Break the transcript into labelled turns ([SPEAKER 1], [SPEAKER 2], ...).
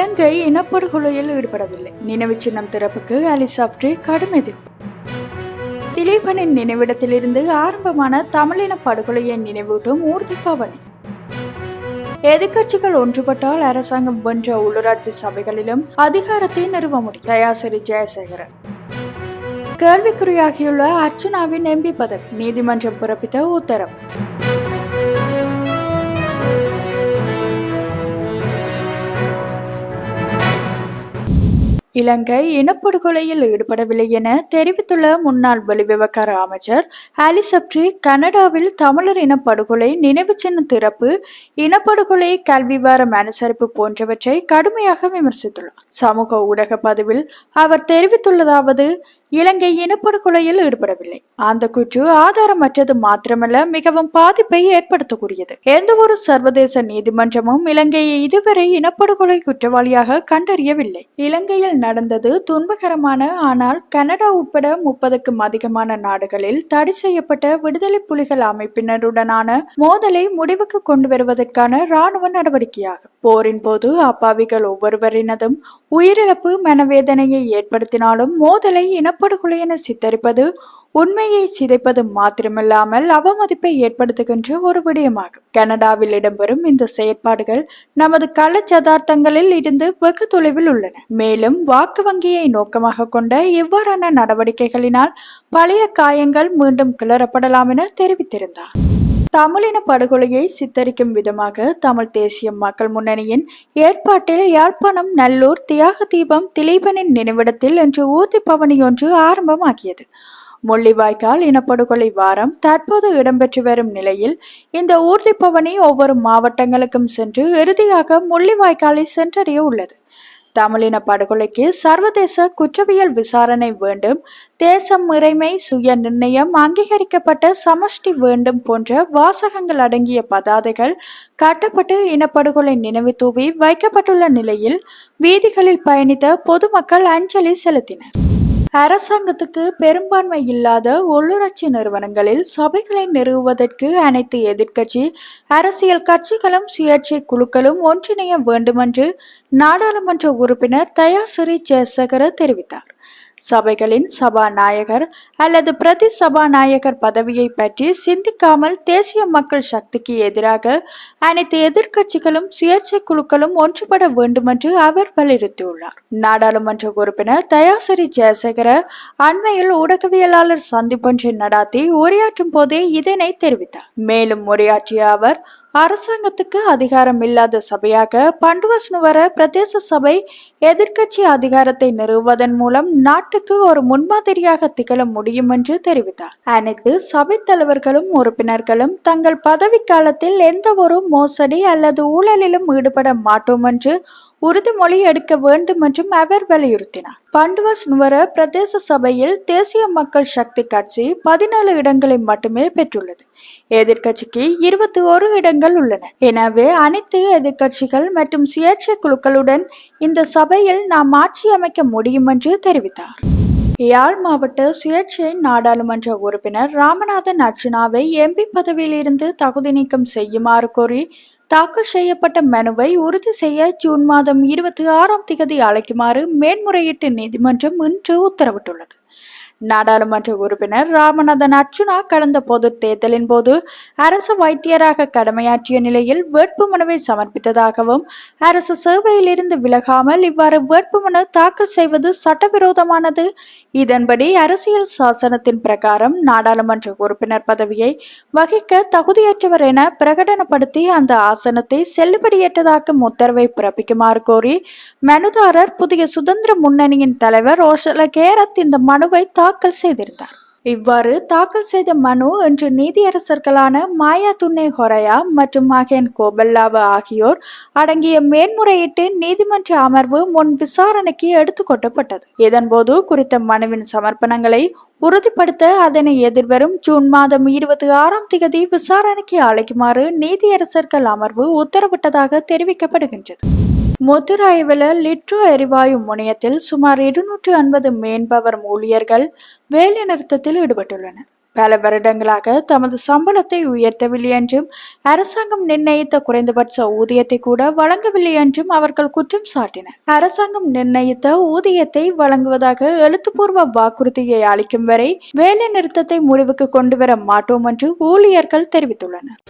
[SPEAKER 1] இலங்கை இனப்படுகொலையில் ஈடுபடவில்லை. நினைவு சின்னம் திறப்புக்கு அலிசாப்டே கடும் எதிர்ப்பு. திலீபனின் நினைவிடத்திலிருந்து ஆரம்பமான தமிழின படுகொலையை நினைவூட்டும் ஊர்தி பவனி. எதிர்க்கட்சிகள் ஒன்றுபட்டால் அரசாங்கம் வென்ற உள்ளூராட்சி சபைகளிலும் அதிகாரத்தை நிறுவ முடியும். தயாசிரி ஜெயசேகரன். கேள்விக்குறியாகியுள்ள அர்ச்சனாவின் எம்பி பதவி. நீதிமன்றம் பிறப்பித்த உத்தரவு. இலங்கை இனப்படுகொலையில் ஈடுபடவில்லை என தெரிவித்துள்ள முன்னாள் வெளிவிவகார அமைச்சர் ஆலிசப்ரி கனடாவில் தமிழர் இனப்படுகொலை நினைவு சின்ன திறப்பு இனப்படுகொலை கல்வி வாரம் அனுசரிப்பு போன்றவற்றை கடுமையாக விமர்சித்துள்ளார். சமூக ஊடக பதிவில் அவர் தெரிவித்துள்ளதாவது இலங்கை இனப்படுகொலையில் ஈடுபடவில்லை. அந்த குற்று ஆதாரமற்றது மாத்திரமல்ல மிகவும் பாதிப்பை ஏற்படுத்தக்கூடியது. எந்த ஒரு சர்வதேச நீதிமன்றமும் இலங்கையை இதுவரை இனப்படுகொலை குற்றவாளியாக கண்டறியவில்லை. இலங்கையில் நடந்தது துன்பகரமான ஆனால் கனடா உட்பட முப்பதுக்கும் அதிகமான நாடுகளில் தடை செய்யப்பட்ட விடுதலை புலிகள் அமைப்பினருடனான மோதலை முடிவுக்கு கொண்டு வருவதற்கான இராணுவ நடவடிக்கையாகும் போரின் போது அப்பாவிகள் ஒவ்வொருவரினதும் உயிரிழப்பு மனவேதனையை ஏற்படுத்தினாலும் மோதலை இனப்படுகொலை என சித்தரிப்பது உண்மையை சிதைப்பது மாத்திரமில்லாமல் அவமதிப்பை ஏற்படுத்துகின்ற ஒரு விடயமாகும். கனடாவில் இடம்பெறும் இந்த செயற்பாடுகள் நமது கள்ளச்சதார்த்தங்களில் இருந்து வெகு தொலைவில் உள்ளன. மேலும் வாக்கு வங்கியை நோக்கமாக கொண்ட இவ்வாறான நடவடிக்கைகளினால் பழைய காயங்கள் மீண்டும் கிளறப்படலாம் என தெரிவித்திருந்தார். தமிழின படுகொலையை சித்தரிக்கும் விதமாக தமிழ் தேசிய மக்கள் முன்னணியின் ஏற்பாட்டில் யாழ்ப்பாணம் நல்லூர் தியாக தீபம் திலீபனின் நினைவிடத்தில் இன்று ஊர்தி பவனி ஒன்று ஆரம்பமாகியது. முள்ளிவாய்க்கால் இனப்படுகொலை வாரம் தற்போது இடம்பெற்று வரும் நிலையில் இந்த ஊர்தி பவனி ஒவ்வொரு மாவட்டங்களுக்கும் சென்று இறுதியாக முள்ளிவாய்க்காலை சென்றடைய உள்ளது. தமிழின படுகொலைக்கு சர்வதேச குற்றவியல் விசாரணை வேண்டும் தேசம் இறைமை சுய நிர்ணயம் அங்கீகரிக்கப்பட்ட சமஷ்டி வேண்டும் போன்ற வாசகங்கள் அடங்கிய பதாதைகள் கட்டப்பட்டு இனப்படுகொலை நினைவு தூவி வைக்கப்பட்டுள்ள நிலையில் வீதிகளில் பயணித்த பொதுமக்கள் அஞ்சலி செலுத்தினர். அரசாங்கத்துக்கு பெரும்பான்மை இல்லாத உள்ளூராட்சி நிறுவனங்களில் சபைகளை நிறுவுவதற்கு அனைத்து எதிர்க்கட்சி அரசியல் கட்சிகளும் சுயேட்சை குழுக்களும் ஒன்றிணைய வேண்டுமென்று நாடாளுமன்ற உறுப்பினர் தயாசிறி ஜெயசகர தெரிவித்தார். சபைகளின் சபாநாயகர் அல்லது பிரதி சபாநாயகர் பதவியை பற்றி சிந்திக்காமல் தேசிய மக்கள் சக்திக்கு எதிராக அனைத்து எதிர்க்கட்சிகளும் சுயேட்சை குழுக்களும் ஒன்றுபட வேண்டுமென்று அவர் வலியுறுத்தியுள்ளார். நாடாளுமன்ற உறுப்பினர் தயாசிரி ஜெயசேகர அண்மையில் ஊடகவியலாளர் சந்திப்பொன்றை நடாத்தி உரையாற்றும் போதே இதனை தெரிவித்தார். மேலும் உரையாற்றிய அவர் அரசாங்கத்துக்கு அதிகாரம் இல்லாத சபையாக பண்டுவஸ்னுவர பிரதேச சபை எதிர்க்கட்சி அதிகாரத்தை நிறுவுவதன் மூலம் நாட்டுக்கு ஒரு முன்மாதிரியாக திகழ முடியும் என்று தெரிவித்தார். அனைத்து சபை தலைவர்களும் உறுப்பினர்களும் தங்கள் பதவி காலத்தில் எந்த ஒரு மோசடி அல்லது ஊழலிலும் ஈடுபட மாட்டோம் என்று உறுதிமொழி எடுக்க வேண்டும் என்றும் அவர் வலியுறுத்தினார். பண்டுவஸ் நுவர பிரதேச சபையில் தேசிய மக்கள் சக்தி கட்சி பதினேழு இடங்களை மட்டுமே பெற்றுள்ளது. எதிர்க்கட்சிக்கு இருபத்தி ஒரு இடங்கள் உள்ளன. எனவே அனைத்து எதிர்க்கட்சிகள் மற்றும் சுயேட்சை குழுக்களுடன் இந்த சபையில் நாம் ஆட்சி அமைக்க முடியும் என்று தெரிவித்தார். யாழ் மாவட்ட சுயேட்சை நாடாளுமன்ற உறுப்பினர் ராமநாதன் அர்ஜுனாவை எம்பி பதவியிலிருந்து தகுதி நீக்கம் செய்யுமாறு கோரி தாக்கல் செய்யப்பட்ட மனுவை உறுதி செய்ய ஜூன் மாதம் இருபத்தி ஆறாம் திகதி அழைக்குமாறு மேன்முறையீட்டு நீதிமன்றம் இன்று உத்தரவிட்டுள்ளது. நாடாளுமன்ற உறுப்பினர் ராமநாதன் அர்ச்சுனா கடந்த பொது தேர்தலின் போது அரசு வைத்தியராக கடமையாற்றிய நிலையில் வேட்புமனுவை சமர்ப்பித்ததாகவும் அரசு சேவையிலிருந்து விலகாமல் இவ்வாறு வேட்புமனு தாக்கல் செய்வது சட்டவிரோதமானது. இதன்படி அரசியல் சாசனத்தின் பிரகாரம் நாடாளுமன்ற உறுப்பினர் பதவியை வகிக்க தகுதியற்றவர் என பிரகடனப்படுத்தி அந்த ஆசனத்தை செல்லுபடியற்றதாக்கும் உத்தரவை பிறப்பிக்குமாறு கோரி மனுதாரர் புதிய சுதந்திர முன்னணியின் தலைவர் ரோஷல கேரத் இந்த மனுவை தாக்கல் செய்திருந்தார். இவ்வாறு தாக்கல் செய்த மனு இன்று நீதியரசர்களான மாயா துண்ணே ஹொரையா மற்றும் மகேன் கோபல்லாவ ஆகியோர் அடங்கிய மேன்முறையீட்டு நீதிமன்ற அமர்வு முன் விசாரணைக்கு எடுத்துக்கொள்ளப்பட்டது. இதன்போது குறித்த மனுவின் சமர்ப்பணங்களை உறுதிப்படுத்த அதனை எதிர்வரும் ஜூன் மாதம் இருபத்தி ஆறாம் திகதி விசாரணைக்கு அழைக்குமாறு நீதியரசர்கள் அமர்வு உத்தரவிட்டதாக தெரிவிக்கப்படுகின்றது. முத்துராய்வில் லிட்ரு எரிவாயு முனையத்தில் சுமார் இருநூற்று ஐம்பது மேன்பவர் ஊழியர்கள் வேலை நிறுத்தத்தில் ஈடுபட்டுள்ளனர். பல வருடங்களாக தமது சம்பளத்தை உயர்த்தவில்லை என்றும் அரசாங்கம் நிர்ணயித்த குறைந்தபட்ச ஊதியத்தை கூட வழங்கவில்லை என்றும் அவர்கள் குற்றம் சாட்டினர். அரசாங்கம் நிர்ணயித்த ஊதியத்தை வழங்குவதாக எழுத்துப்பூர்வ வாக்குறுதியை அளிக்கும் வரை வேலை நிறுத்தத்தை முடிவுக்கு கொண்டு வர மாட்டோம் என்று ஊழியர்கள் தெரிவித்துள்ளனர்.